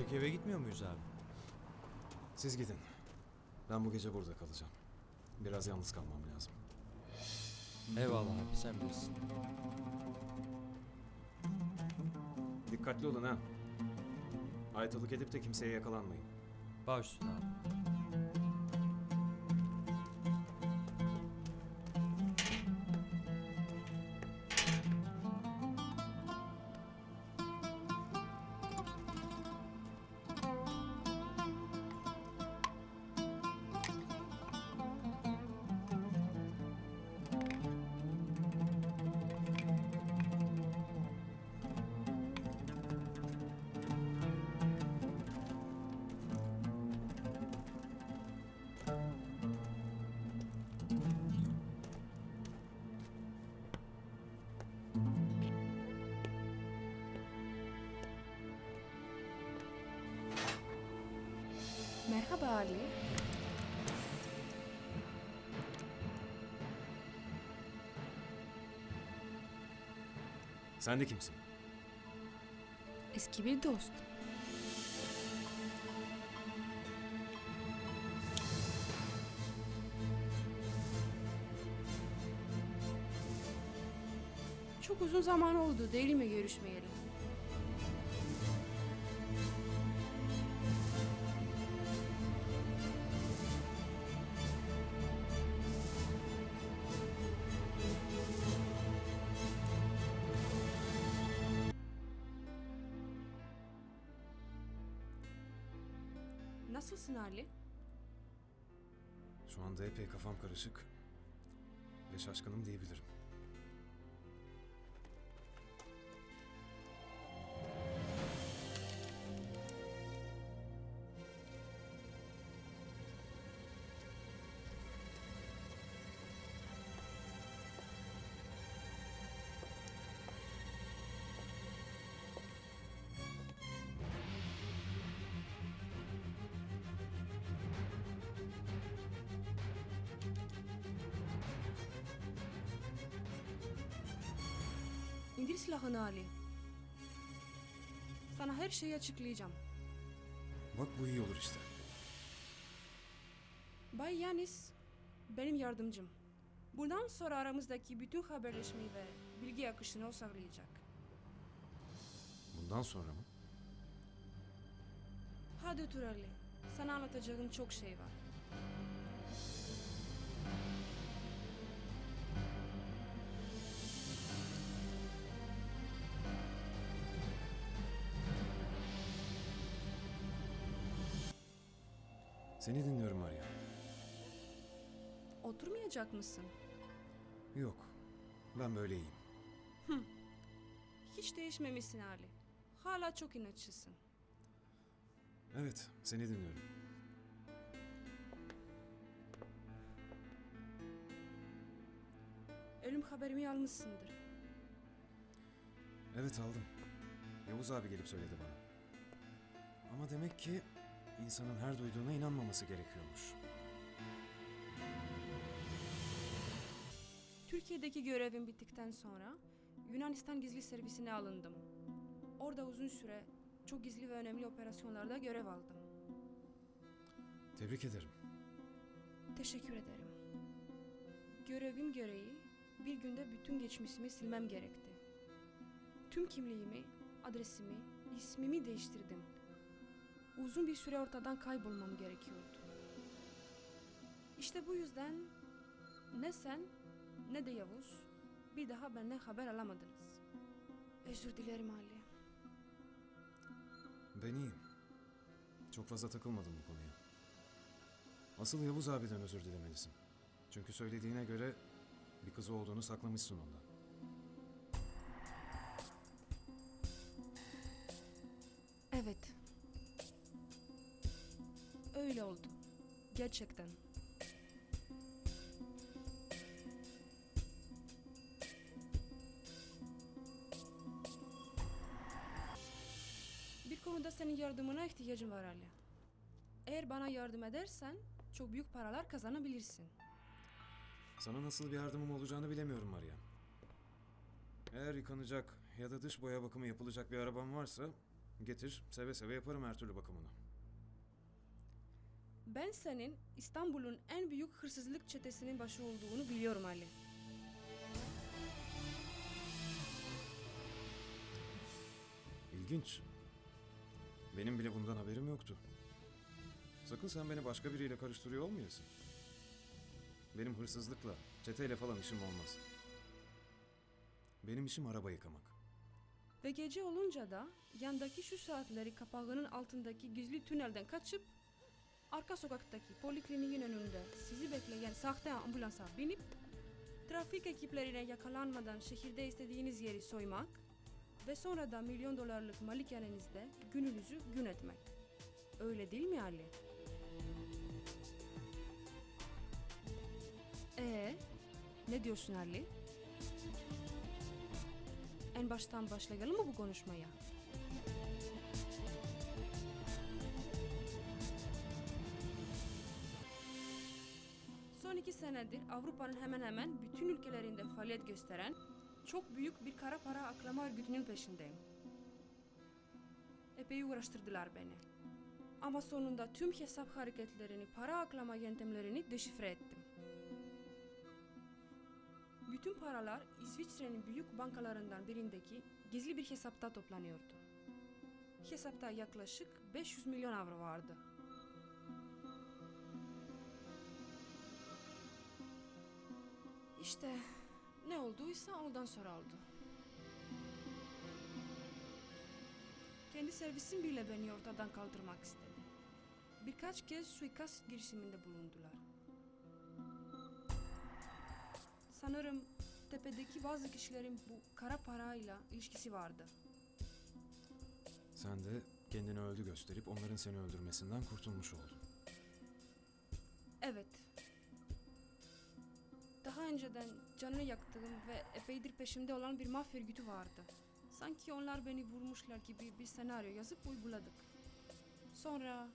Öteki eve gitmiyor muyuz abi? Siz gidin. Ben bu gece burada kalacağım. Biraz yalnız kalmam lazım. Eyvallah abi sen bilirsin. Dikkatli olun ha. Aytalık edip de kimseye yakalanmayın. Baş üstüne abi. Merhaba Ali. Sen de kimsin? Eski bir dost. Çok uzun zaman oldu değil mi görüşmeyeli? Nasılsın Ali? Şu anda epey kafam karışık. Ve şaşkınım diyebilirim. İndir silahını Ali. Sana her şeyi açıklayacağım. Bak bu iyi olur işte. Bay Yanis benim yardımcım. Bundan sonra aramızdaki bütün haberleşmeyi ve bilgi akışını o sağlayacak. Bundan sonra mı? Hadi otur Ali. Sana anlatacağım çok şey var. Seni dinliyorum Maria. Oturmayacak mısın? Yok. Ben böyle iyiyim. Hiç değişmemişsin Ali. Hala çok inatçısın. Evet, seni dinliyorum. Ölüm haberimi almışsındır. Evet aldım. Yavuz abi gelip söyledi bana. Ama demek ki insanın her duyduğuna inanmaması gerekiyormuş. Türkiye'deki görevim bittikten sonra Yunanistan gizli servisine alındım. Orada uzun süre çok gizli ve önemli operasyonlarda görev aldım. Tebrik ederim. Teşekkür ederim. Görevim gereği bir günde bütün geçmişimi silmem gerekti. Tüm kimliğimi, adresimi, ismimi değiştirdim. Uzun bir süre ortadan kaybolmam gerekiyordu. İşte bu yüzden ne sen ne de Yavuz bir daha benden haber alamadınız. Özür dilerim Ali. Ben iyiyim. Çok fazla takılmadım bu konuya. Asıl Yavuz abiden özür dilemelisin. Çünkü söylediğine göre bir kızı olduğunu saklamışsın ondan. Evet. Öyle oldu. Gerçekten. Bir konuda senin yardımına ihtiyacım var Ali. Eğer bana yardım edersen çok büyük paralar kazanabilirsin. Sana nasıl bir yardımım olacağını bilemiyorum Maria. Eğer yıkanacak ya da dış boya bakımı yapılacak bir araban varsa Getir, seve seve yaparım her türlü bakımını. Ben senin İstanbul'un en büyük hırsızlık çetesinin başı olduğunu biliyorum Ali. İlginç. Benim bile bundan haberim yoktu. Sakın sen beni başka biriyle karıştırıyor olmayasın. Benim hırsızlıkla, çeteyle falan işim olmaz. Benim işim araba yıkamak. Ve gece olunca da yandaki şu saatleri kapağının altındaki gizli tünelden kaçıp arka sokaktaki polikliniğin önünde sizi bekleyen sahte ambulansa binip trafik ekiplerine yakalanmadan şehirde istediğiniz yeri soymak ve sonra da milyon dolarlık malikanenizde gününüzü gün etmek. Öyle değil mi Ali? Ee, ne diyorsun Ali? En baştan başlayalım mı bu konuşmaya? Senedir Avrupa'nın hemen hemen bütün ülkelerinde faaliyet gösteren çok büyük bir kara para aklama örgütünün peşindeyim. Epey uğraştırdılar beni. Ama sonunda tüm hesap hareketlerini, para aklama yöntemlerini deşifre ettim. Bütün paralar İsviçre'nin büyük bankalarından birindeki gizli bir hesapta toplanıyordu. Hesapta yaklaşık 500 milyon avro vardı. İşte ne olduysa ondan sonra oldu. Kendi servisim bile beni ortadan kaldırmak istedi. Birkaç kez suikast girişiminde bulundular. Sanırım tepedeki bazı kişilerin bu kara parayla ilişkisi vardı. Sen de kendini öldü gösterip onların seni öldürmesinden kurtulmuş oldun. Evet. Önceden canını yaktığım ve epeydir peşimde olan bir mafya örgütü vardı. Sanki onlar beni vurmuşlar gibi bir senaryo yazıp uyguladık. Sonra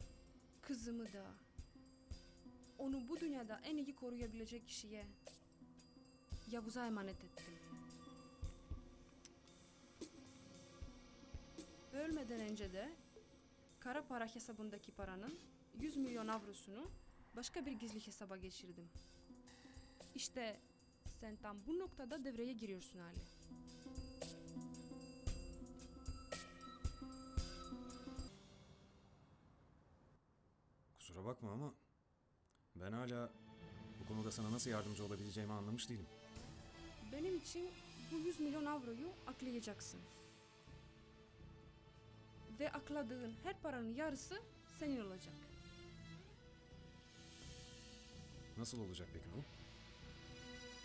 kızımı da onu bu dünyada en iyi koruyabilecek kişiye Yavuz'a emanet ettim. Ölmeden önce de kara para hesabındaki paranın 100 milyon avrosunu başka bir gizli hesaba geçirdim. İşte sen tam bu noktada devreye giriyorsun Ali. Kusura bakma ama ben hala bu konuda sana nasıl yardımcı olabileceğimi anlamış değilim. Benim için bu 100 milyon avroyu aklayacaksın. Ve akladığın her paranın yarısı senin olacak. Nasıl olacak peki bu?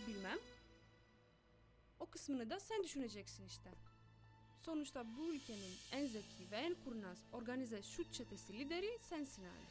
Bilmem. O kısmını da sen düşüneceksin işte. Sonuçta bu ülkenin en zeki ve en kurnaz organize suç çetesi lideri sensin Ali.